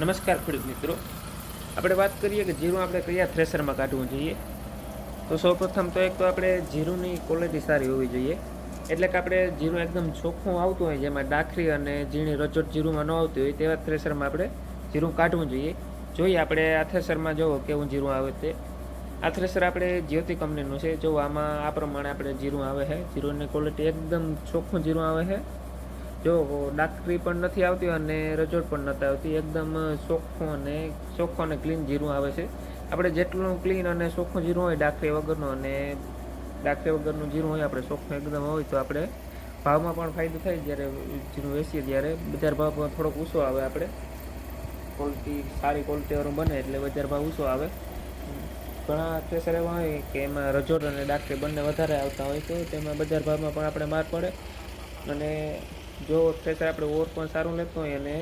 નમસ્કાર ખેડૂત મિત્રો. આપણે વાત કરીએ કે જીરું આપણે કયા થ્રેશરમાં કાઢવું જોઈએ? તો સૌપ્રથમ તો એક તો આપણે જીરુંની ક્વોલિટી સારી હોવી જોઈએ. એટલે કે આપણે જીરું એકદમ ચોખ્ખું આવતું હોય, જેમાં ડાખરી અને ઝીણી રજોટ જીરુંમાં ન આવતી હોય, તેવા થ્રેશરમાં આપણે જીરું કાઢવું જોઈએ. જોઈએ આપણે આ થ્રેશરમાં જોવો કેવું જીરું આવે તે. આ થ્રેશર આપણે જ્યોતિ કંપનીનું છે. જો આમાં આ પ્રમાણે આપણે જીરું આવે છે જીરુંની ક્વોલિટી એકદમ ચોખ્ખું જીરું આવે છે જો ડાકરી પણ નથી આવતી અને રજોડ પણ નથી આવતી. એકદમ ચોખ્ખું અને ચોખ્ખું અને ક્લીન જીરું આવે છે. આપણે જેટલું ક્લીન અને ચોખ્ખું જીરું હોય ડાકરી વગરનું અને ડાકરી વગરનું જીરું હોય, આપણે ચોખ્ખું એકદમ હોય, તો આપણે ભાવમાં પણ ફાયદો થાય જ્યારે જીરું વેચીએ ત્યારે. બજાર ભાવ થોડોક ઊંચો આવે આપણે. ક્વોલિટી સારી ક્વોલિટીવાળું બને એટલે બજાર ભાવ ઊંચો આવે. ઘણા થ્રેસર એવા હોય કે એમાં રજોડ અને ડાકરી બંને વધારે આવતા હોય તો તેમાં બજાર ભાવમાં પણ આપણે માર પડે. અને જો થ્રેસર આપણે ઓર પણ સારું લેતો હોય અને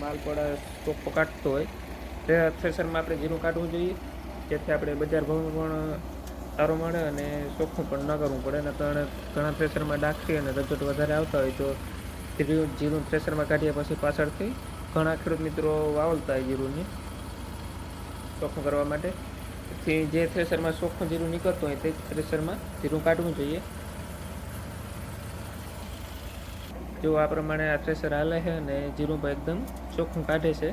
માલ પણ ચોખ્ખો કાઢતો હોય, તે થ્રેસરમાં આપણે જીરું કાઢવું જોઈએ. જેથી આપણે બજાર ભાવ પણ સારો મળે અને ચોખ્ખું પણ ન કરવું પડે. અને કારણે ઘણા થ્રેસરમાં ડાખી અને રજૂટ વધારે આવતા હોય તો જીરું જીરું થ્રેસરમાં કાઢ્યા પછી પાછળથી ઘણા ખેડૂત મિત્રો વાવલતા હોય જીરુંની ચોખ્ખું કરવા માટે. જે થ્રેસરમાં ચોખ્ખું જીરું નીકળતું હોય તે થ્રેસરમાં જીરું કાઢવું જોઈએ. જો આ પ્રમાણે આ થ્રેસર હાલે છે અને જીરું એકદમ ચોખ્ખું કાઢે છે.